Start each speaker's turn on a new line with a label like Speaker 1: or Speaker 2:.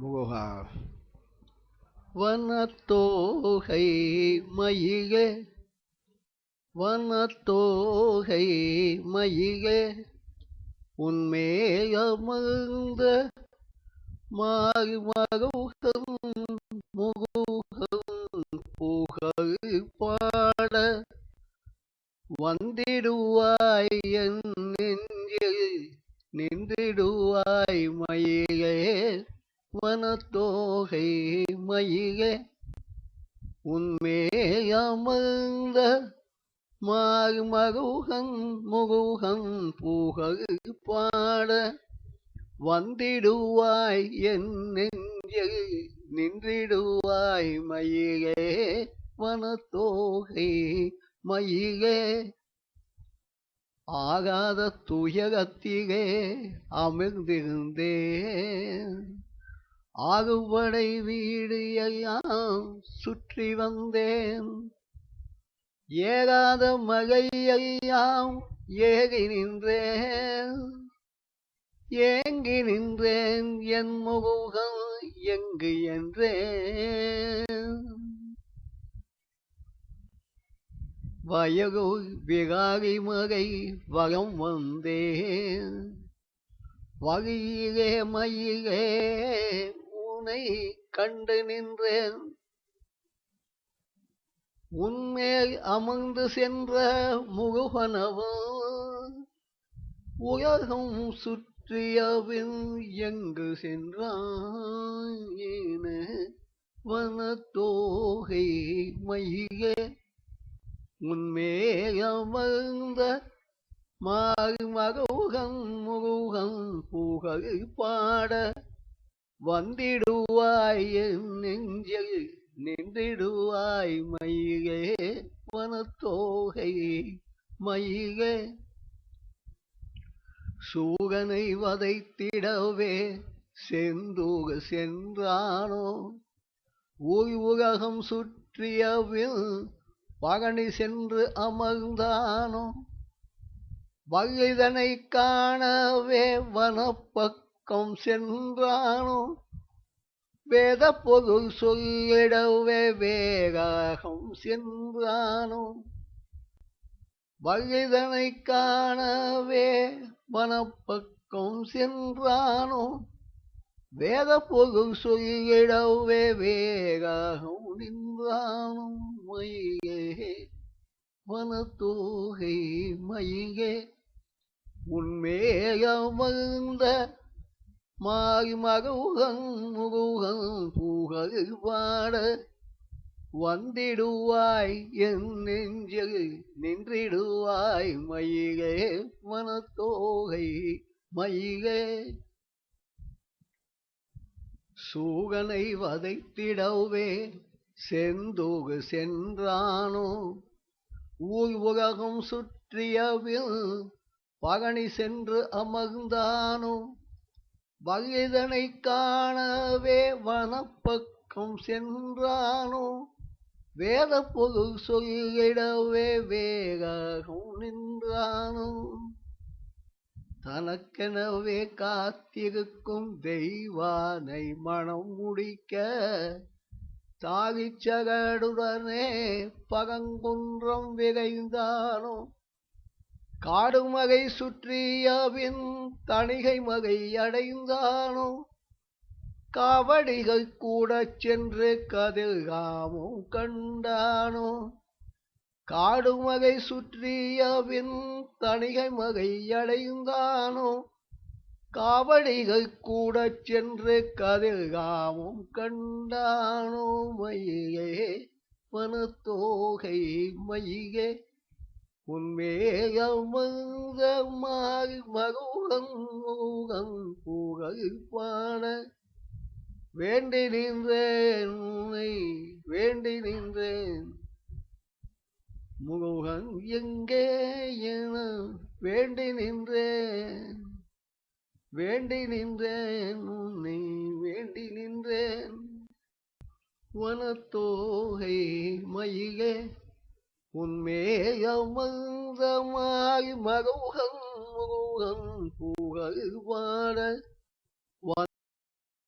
Speaker 1: முருகா வனத்தோகை மயிக வனத்தோகை மயிக உன்மேயமர்ந்த மாறி மருகம் முருகன் புகழ் பாட வந்திடுவாய் என் நெஞ்சில் நின்றிடுவாய் மயில். வனத்தோகை மயிலே உண்மையமர்ந்த மாறி மருகன் முருகன் புகழ் பாட வந்திடுவாய் என் நெஞ்சில் நின்றிடுவாய் மயிலே வனத்தோகை மயிலே. ஆகாத துயரத்திலே அமர்ந்திருந்தேன். ஆகுபடை வீடு எல்லாம் சுற்றி வந்தேன். ஏகாத மகையெல்லாம் ஏகி நின்றேன். ஏங்கி நின்றேன் என் முகம் எங்கு என்றேன். வயகு விகாரி மகை வரம் வந்தேன். வகையிலே மயிலே உனை கண்டு நின்றேன். உன்மேல் அமர்ந்து சென்ற முருகனவன் உலகம் சுற்றியவின் எங்கு சென்றான் வனத்தோகை மயிலே. உன்மேயமர்ந்த மாறி முருகம் முருகன் புகழ் பாட வந்திடுவாய் என் நெஞ்சில் நின்றிடுவாய் மயிலே வனத்தோகை மயிலே. சூகனை வதைத்திடவே செந்தூக சென்றானோ? ஊர் உலகம் சுற்றியவில் பகனி சென்று அமர்ந்தானோ? வயதனை காணவே வனப்பக்கம் சென்றானோ? வேத பொருள் சொல்லிடவே வேகாகம் சென்றானோ? வயதனை காணவே வனப்பக்கம் சென்றானோ? வேத பொருள் சொல்லிடவே வேகாகம் நின்றானோ? மயிலே வனத்தோகை மயிலே உன்மேயமர்ந்த மாறி மருகன் முருகன் புகழ் பாட வந்திடுவாய் என் நெஞ்சில் நின்றிடுவாய் மயிலே மனத்தோகை மயிலே. சூகனை வதைத்திடவே செந்தோகு சென்றானோ? ஊர் உலகம் சுற்றியவில் பகனி சென்று அமர்ந்தானோ வகைதனை காணவே வனப்பக்கம் சென்றானோ வேத பொது சொல்லிடவே வேகம் நின்றானோ தனக்கெனவே காத்திருக்கும் தெய்வானை மனம் முடிக்க தாகிச்சகடுடனே பகங்குன்றம் விரைந்தானோ காடுமகை சுற்றியாவின் தணிகை மகை அடைந்தானோ? காவடிகள் கூட சென்று கதிர்காமும் கண்டானோ? காடுமகை சுற்றியாவின் தணிகை மகை அடைந்தானோ? காவடிகள் கூட சென்று கதிர்காமும் கண்டானோ? மயிலே மனத்தோகை மயிலே உன்மேயமர்ந்த மாறி மருகன் முருகன் புகழ் பாட வேண்டி நின்றேன் உன்னை வேண்டி நின்றேன். முருகன் எங்கே என வேண்டி நின்றேன். வேண்டி நின்றேன் உன்னை வேண்டி நின்றேன். வனத்தோகை மயிலே உன்மேயமந்தமாய் மாறி முருகன் புகழ் பாட